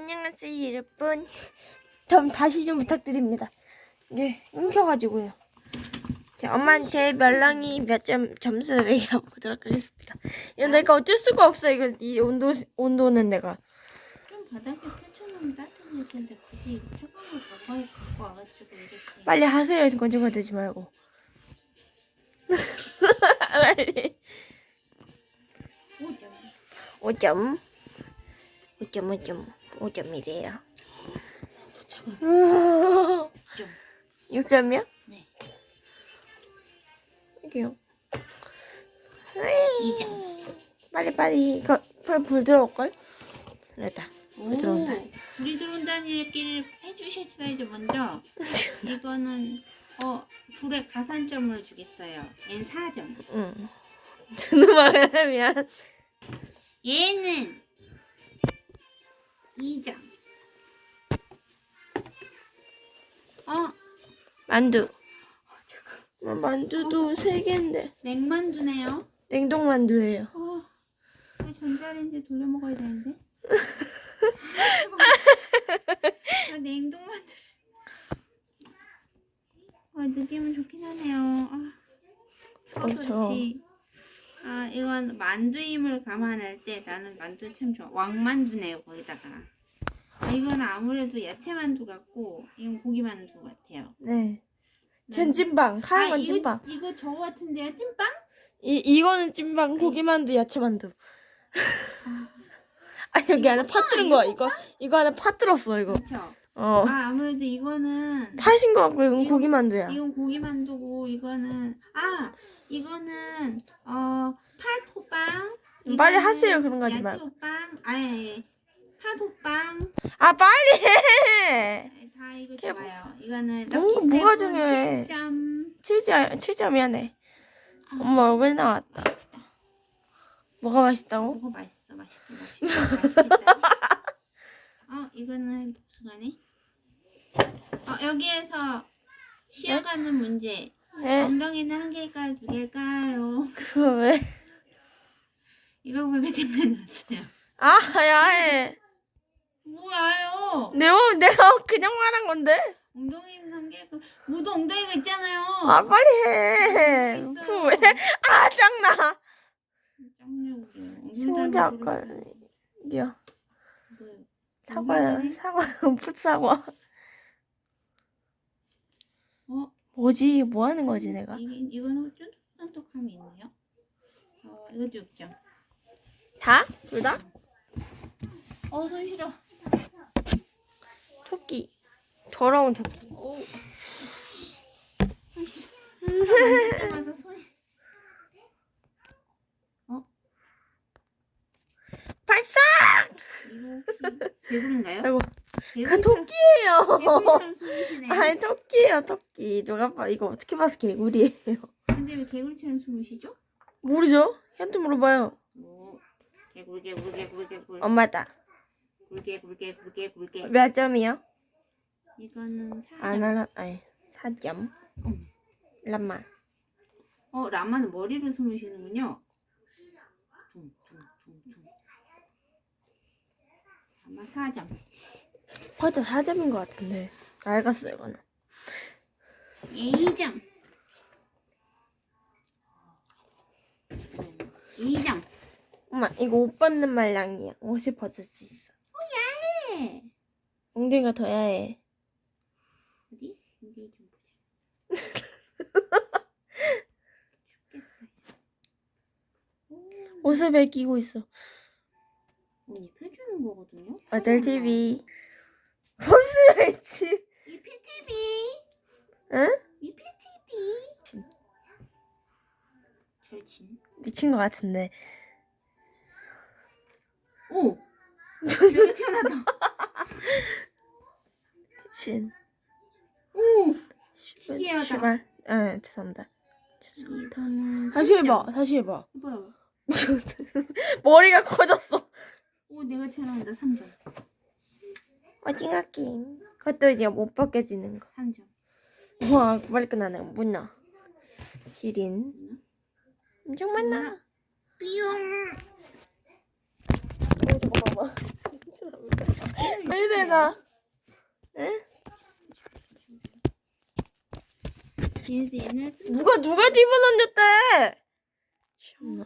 안녕하세요 여러분. 좀 다시 좀 부탁드립니다. 네, 끊겨가지고요. 자, 엄마한테 멸랑이 몇 점 점수를 매겨보도록 하겠습니다. 이거 내가 어쩔 수가 없어 이거 이 온도 온도는 내가 좀 바닥에 펼쳐놓으면 따뜻해질 텐데 굳이 차가운 걸 가까이 갖고 와가지고 이렇게 빨리 하세요. 거짓말 되지 말고. 빨리. 5점 5점. 5점 5점 5점이래요. 차가워 6점 6점이요? 네 이게요. 2점 빨리 빨리 이거 불, 불 들어올걸? 됐다. 오 들어온다. 불이 들어온다는 얘기를 해주셨어야죠 먼저 이거는 어 불에 가산점을 주겠어요 얘는 4점 응. 저는 미안. 얘는 2점 어 만두. 어, 만두도 세 개인데 냉만두네요 냉동 만두예요. 어, 이거 전자레인지 돌려 먹어야 되는데. 아, 냉동 만두. 아, 느낌은 좋긴 하네요. 아, 엄청. 그렇지. 아, 이건 만두임을 감안할 때 나는 만두 참 좋아. 왕만두네요, 거기다가. 아, 이건 아무래도 야채 만두 같고, 이건 고기 만두 같아요. 네. 전 찐빵. 하얀 건 이거, 찐빵. 이거 저거 같은데요, 찐빵? 이 이거는 찐빵, 고기 만두, 야채 만두. 아 여기 안에 파 들은 거야. 이거 이거 안에 파 들었어 이거. 그렇죠. 어. 아, 아무래도 이거는 파신 거 같고 이건 이거- 고기 만두야. 이건 고기 만두고 이거는 아 이거는 어 팥호빵 빨리 이거는 하세요, 그런 거 하지 말고. 야채호빵 아예 팥호빵 아 빨리 해. 네, 다 이거 걔 좋아요 이거는 뭐- 럭키 뭐가 세븐 중요해? 7점 7점 7점이야 네. 엄마 얼굴 나왔다. 뭐가 맛있다고? 뭐가 맛있어 맛있게 맛있게 맛있겠다 어 이거는 복수가네 어 여기에서 쉬어가는 문제 네. 엉덩이는 한 개일까요 두 개일까요 그거 왜? 이걸 보니까 생각났어요 아 야해. 뭐야요 내가 내가 그냥 말한 건데. 엉덩이는 한 개고 모두 엉덩이가 있잖아요. 아 빨리 해. 있어요. 그거 왜? 아 짱나. 짱내고. 지 혼자 아까 이야 사과야 사과 풋 사과. 어 뭐지 뭐 하는 거지 내가? 이게 이거는 쫀득쫀득함이 있네요. 어 이것도 6점. 다? 둘 다? 어 손 시려. 토끼. 더러운 토끼. 오. 손이. 발사! 이거 혹시 개구리인가요? 아이고 그 토끼예요. 아니 토끼예요 토끼. 봐 이거 어떻게 봐서 개구리예요? 근데 왜 개구리처럼 숨으시죠? 모르죠? 현트 물어봐요. 오. 개굴 개굴 개굴 개굴. 엄마다. 굴개 굴개 굴개 굴개. 몇 점이요? 이거는 4점. 안 알아. 아니 4점. 음. 람마. 어, 라마는 머리로 숨으시는군요. 둥, 둥, 둥, 둥. 라마 4점. 맞아 4점인 것 같은데. 알겠어 이거는. 2점. 2점. 엄마 이거 옷 벗는 말랑이야. 옷이 벗을 수 있어. 네. 엉덩이가 더 야해. 어디? 어디 좀 보자. 옷을 벗기고 있어. 언니 펴주는 거거든요. 어쩔 TV. 볼수야했지. 이 PTV. 응? 이 PTV. 진. 절친. 미친 것 같은데. 오. 내가 태어났다. 미친. 오. 신기하다. 씨발. 아 죄송합니다. 이거는 다시. 해봐. 다시 해봐. 해봐요. 머리가 커졌어. 오 내가 태어난다 3점. 오징어 게임. 그것도 이제 못 벗겨지는 거. 3점. 와 빨리 끝나네. 문나. 기린. 엄청 많나? 삐용. 어, 잠깐만. 왜 이래 나? 에? 누가 누가 집어던졌대? 참나.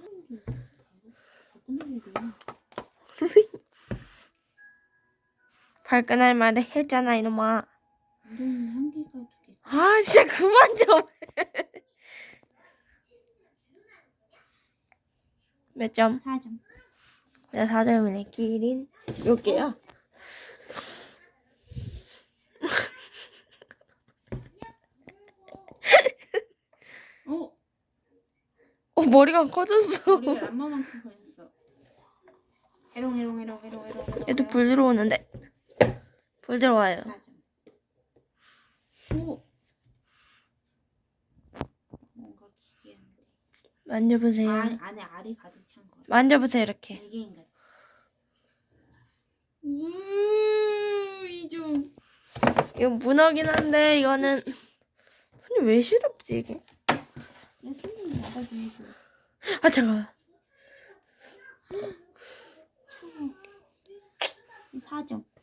발끈할 말을 했잖아 이놈아. 완전 한 개가 두 개. 아 진짜 그만 좀. 몇 점? 4점. 나 4점이네. 기린 몇 개야? 어? 어 머리가 커졌어. 우리가 람마만큼 커졌어. 에롱 에롱 에롱 에롱 에롱 에롱. 얘도 불 들어오는데. 불 들어와요. 4점. 오. 뭔가 기괴한데. 만져보세요. 알, 안에 알이 가득 찬 거. 만져보세요 이렇게. 외계인 같아. 우이좀 이거 문어긴 한데 이거는 근데 왜 시럽지 이게? 내 손님 잡아주고. 아 잠깐. 4점.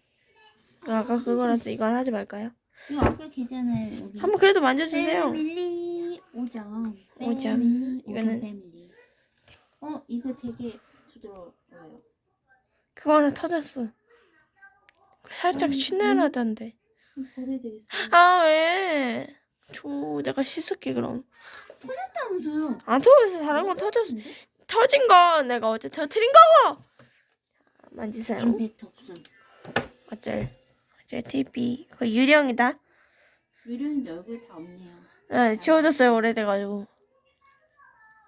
아까 그거라서 이건 하지 말까요? 이거 아까 걔잖아요. 여기. 한번 그래도 만져주세요. 패밀리 5점. 오 점. 이거는 이거는- 패밀리. 어 이거 되게 부드러워요. 그거 하나 터졌어. 살짝 신내나던데. 버려야되겠어요. 아 왜? 줘 내가 씻을게 그럼. 터졌다면서요? 안 터졌어 다른 건 터졌어. 터진 건 내가 어제 터트린 거고. 만지세요. 임팩트 없음. 어쩔 어쩔 TV 그거 유령이다. 유령인데 얼굴 다 없네요. 네, 지워졌어요 오래돼가지고.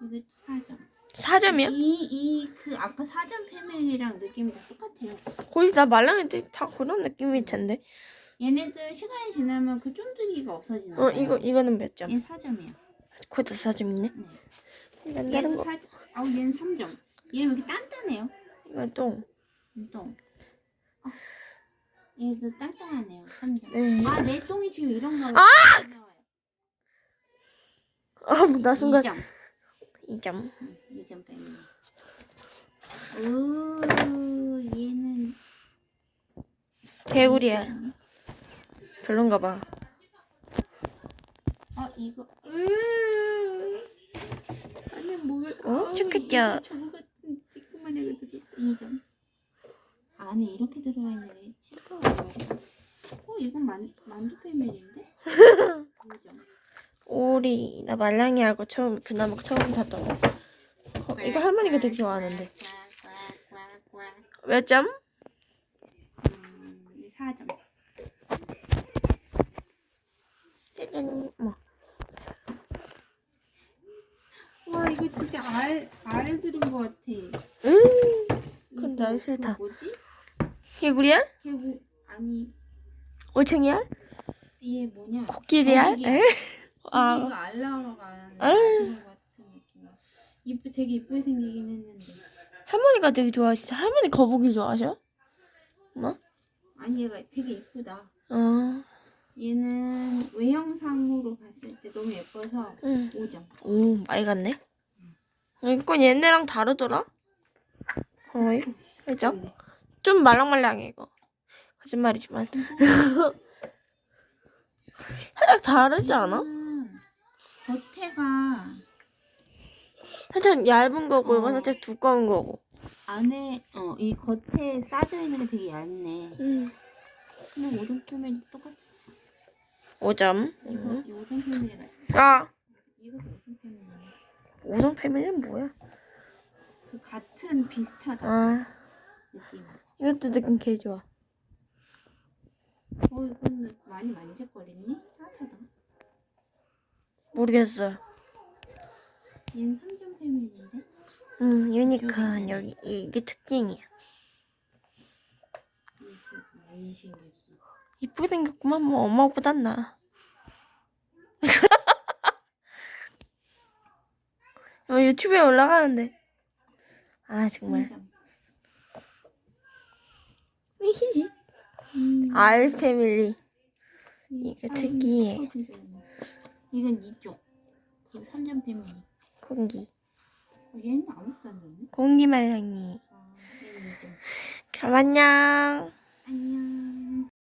이거 4점. 4점이요? 이 이 그 아까 4점 패밀리랑 느낌이 다 똑같아요. 거의 다 말랑이들 다 그런 느낌일 텐데. 얘네들 시간이 지나면 그 쫀득이가 없어지나 어 이거 이거는 몇 점? 얘 4점이야. 그것도 4점이네. 네. 이건 다른 얘도 거. 4점. 아우 얘는 3점. 얘는 왜 이렇게 단단해요? 이건 똥. 똥. 어. 얘도 땅땅하네요. 3점. 네. 아, 내 똥이 지금 이런가 봐. 아, 나 순간 2점. 2점. 2점 빼면. 오, 얘는 개구리야. 2점. 별론가 봐. 아, 이거. 으. 안에 뭐가 어? 이거 저거 같은 찌끄만 애가 들었어. 2점. 안에 이렇게 들어가 있네. 칠 어, 이건 만 만두 패밀리인데? 5점. 오리 나 말랑이하고 처음 그나마 처음 샀던 거. 어, 이거 할머니가 되게 좋아하는데. 몇 점? 음, 4점. 짜잔. 뭐. 와 이거 진짜 알, 알 들은 것 같아. 음. 이거 날 싫다. 뭐지? 개구리알? 걔 뭐, 아니 올챙이알? 얘 뭐냐? 코끼리알? 거북이. 에? 이거 아, 알라오라가 안 아유. 하는 것 같은 느낌. 이쁘 되게 이쁘게 생기긴 했는데. 할머니가 되게 좋아하시죠? 할머니 거북이 좋아하셔? 뭐? 아니 얘가 되게 이쁘다. 어. 얘는 외형상으로 봤을 때 너무 예뻐서 응. 5점. 오, 많이 갔네. 이건 얘네랑 다르더라? 어이, 그죠? 좀 말랑말랑해, 이거. 거짓말이지만. 살짝 다르지 않아? 음, 겉에가 살짝 얇은 거고, 이거 어. 살짝 두꺼운 거고. 안에 어 이 겉에 싸져 있는 게 되게 얇네. 음. 그냥 오종 패밀리 똑같이. 5점. 이거 음. 이 오종 패밀리가 아, 이거 오종 패밀리. 오성 패밀리는 뭐야? 그 같은 비슷하다 아, 느낌. 이것도 느낌 개 좋아. 어 이건 많이 만질거리니? 따뜻하다. 모르겠어. 얘는 3점 패밀리인데? 음, 유니콘, 여기, 이게 특징이야. 많이 신기했어. 이쁘게 생겼구만, 뭐, 엄마보단 나. 어, 유튜브에 올라가는데. 아, 정말. 3점. 음, 알 패밀리. 이거 아, 특이해. 이거 좋네. 이건 이쪽. 그 3점 패밀리. 공기. 어, 얘는 아무것도 안 줬네. 공기 말랑이. 아, 얘는 2점. 그럼 안녕. 안녕.